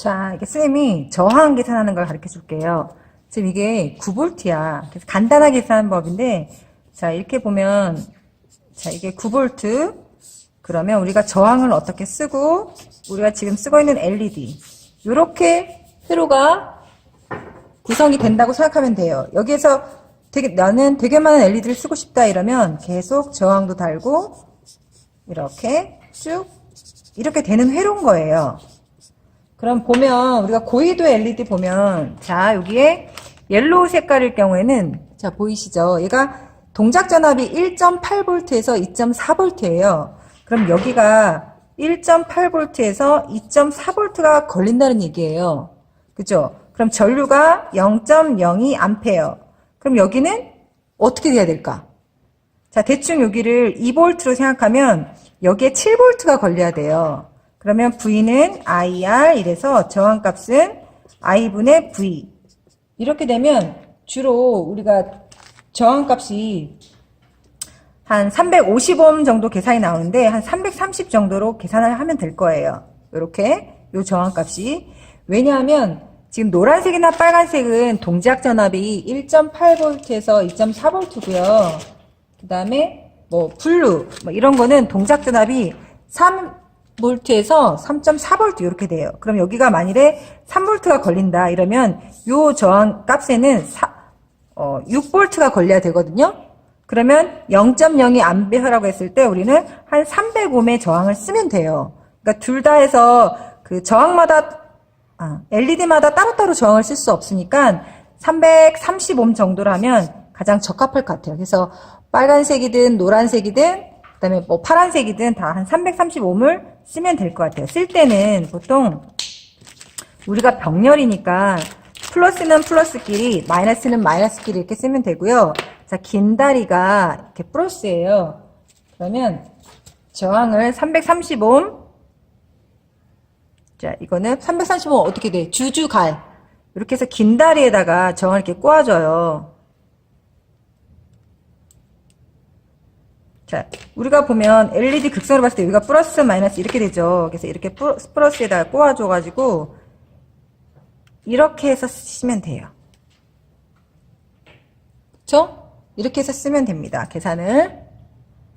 자, 이게 쌤이 저항 계산하는 걸 가르쳐 줄게요. 지금 이게 9볼트야. 그래서 간단하게 계산하는 법인데, 자, 이렇게 보면, 자, 이게 9볼트. 그러면 우리가 저항을 어떻게 쓰고, 우리가 지금 쓰고 있는 LED. 요렇게 회로가 구성이 된다고 생각하면 돼요. 여기에서 되게, 나는 되게 많은 LED를 쓰고 싶다 이러면 계속 저항도 달고, 이렇게 쭉, 이렇게 되는 회로인 거예요. 그럼 보면 우리가 고위도 LED 보면 자 여기에 옐로우 색깔일 경우에는 자 보이시죠? 얘가 동작 전압이 1.8V에서 2.4V예요. 그럼 여기가 1.8V에서 2.4V가 걸린다는 얘기예요. 그죠? 그럼 전류가 0.02A. 그럼 여기는 어떻게 돼야 될까? 자, 대충 여기를 2V로 생각하면 여기에 7V가 걸려야 돼요. 그러면 V는 IR 이래서 저항값은 I분의 V. 이렇게 되면 주로 우리가 저항값이 한 350옴 정도 계산이 나오는데 한 330 정도로 계산을 하면 될 거예요. 이렇게 요 저항값이 왜냐하면 지금 노란색이나 빨간색은 동작 전압이 1.8V에서 2.4V고요. 그 다음에 뭐 블루 뭐 이런 거는 동작 전압이 3V에서 3.4V 이렇게 돼요. 그럼 여기가 만일에 3V가 걸린다 이러면 요 저항 값에는 사, 어, 6V가 걸려야 되거든요. 그러면 0.02 암페어라고 했을 때 우리는 한 300옴의 저항을 쓰면 돼요. 그러니까 둘 다 해서 그 저항마다 아, LED마다 따로따로 저항을 쓸 수 없으니까 330옴 정도라면 가장 적합할 것 같아요. 그래서 빨간색이든 노란색이든 그다음에 뭐 파란색이든 다 한 330옴을 쓰면 될 것 같아요. 쓸 때는 보통 우리가 병렬이니까 플러스는 플러스끼리 마이너스는 마이너스끼리 이렇게 쓰면 되고요. 자, 긴 다리가 이렇게 플러스예요. 그러면 저항을 330옴 자, 이거는 335 어떻게 돼? 주주갈. 이렇게 해서 긴 다리에다가 정을 이렇게 꼬아줘요. 자, 우리가 보면 LED 극선으로 봤을 때 여기가 플러스 마이너스 이렇게 되죠. 그래서 이렇게 플- 플러스에다가 꼬아줘가지고 이렇게 해서 쓰시면 돼요. 그쵸? 이렇게 해서 쓰면 됩니다. 계산을.